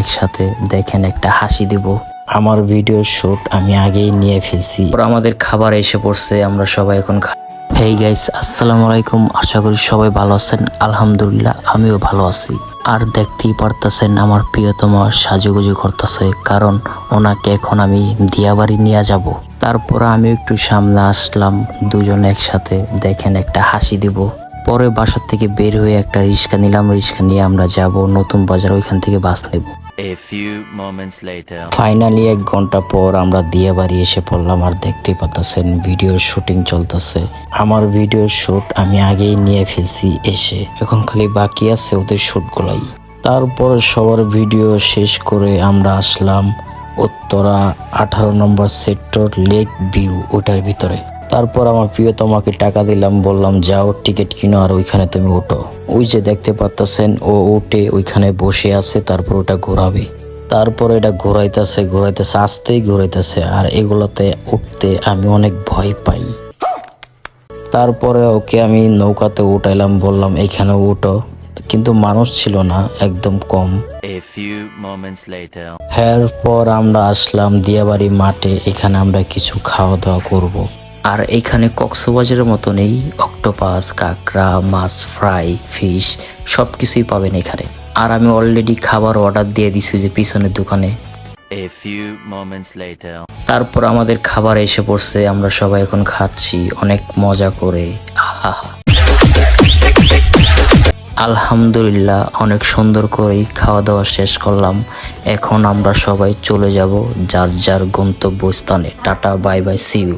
একসাথে দেখেন একটা হাসি দিব। আমার ভিডিও শুট আমি আগেই নিয়ে ফেলছি। আমাদের খাবার এসে পড়ছে আমরা সবাই এখন হেই গাইস আসসালামু আলাইকুম। আশা করি সবাই ভালো আছেন। আলহামদুলিল্লাহ আমিও ভালো আছি। আর দেখতেই পারতেছেন আমার প্রিয়তমা সাজুগুজু করতেছে কারণ ওনাকে এখন আমি দিয়াবাড়ি নিয়ে যাব। তারপর আমি একটু সামনে আসলাম দুজন একসাথে দেখেন একটা হাসি দিব। পরে বাসার থেকে বের হয়ে একটা রিক্সা নিলাম। রিক্সা নিয়ে আমরা যাব নতুন বাজার ওইখান থেকে বাস নেব। ফাইনালি এক ঘণ্টা পর আমরা দিয়ে বাড়ি এসে পড়লাম আর দেখতেই পাচ্ছেন ভিডিও শুটিং চলতেছে। আমার ভিডিও শুট আমি আগেই নিয়ে ফেলছি এসে। এখন খালি বাকি আছে ওদের শুটগুলাই। তারপর সবার ভিডিও শেষ করে আমরা আসলাম উত্তরা আঠারো নম্বর সেক্টর লেক ভিউ ওটার ভিতরে। তারপর আমার প্রিয়তমাকে টাকা দিলাম বললাম যাও টিকিট কিনো আর ওইখানে তুমি ওঠো ওই যে দেখতে পারতেছেন ও উঠে ওইখানে বসে আছে তারপর ওটা ঘোরাবে। তারপর এটা ঘোরাইতেছে ঘোরাইতেছে আস্তেই ঘোরাইতেছে আর এগুলোতে উঠতে আমি অনেক ভয় পাই। তারপরে ওকে আমি নৌকাতে উঠাইলাম বললাম এখানে উঠো। কিন্তু মানুষ ছিল না একদম কম. এরপর আমরা আসলাম দিয়াবাড়ি মাঠে এখানে আমরা কিছু খাওয়া দাওয়া করব। আর এখানে কক্সবাজারের মতনই অক্টোপাস কাঁকড়া মাছ ফ্রাই ফিশ সব কিছুই পাবেন এখানে। আর আমি অলরেডি খাবার অর্ডার দিয়ে দিছি যে পিছনের দোকানে. তারপর আমাদের খাবার এসে পড়ছে আমরা সবাই এখন খাচ্ছি অনেক মজা করে। আহা আলহামদুলিল্লাহ অনেক সুন্দর করেই খাওয়া দাওয়া শেষ করলাম। এখন আমরা সবাই চলে যাব যার যার গন্তব্যস্থানে। Tata bye bye see you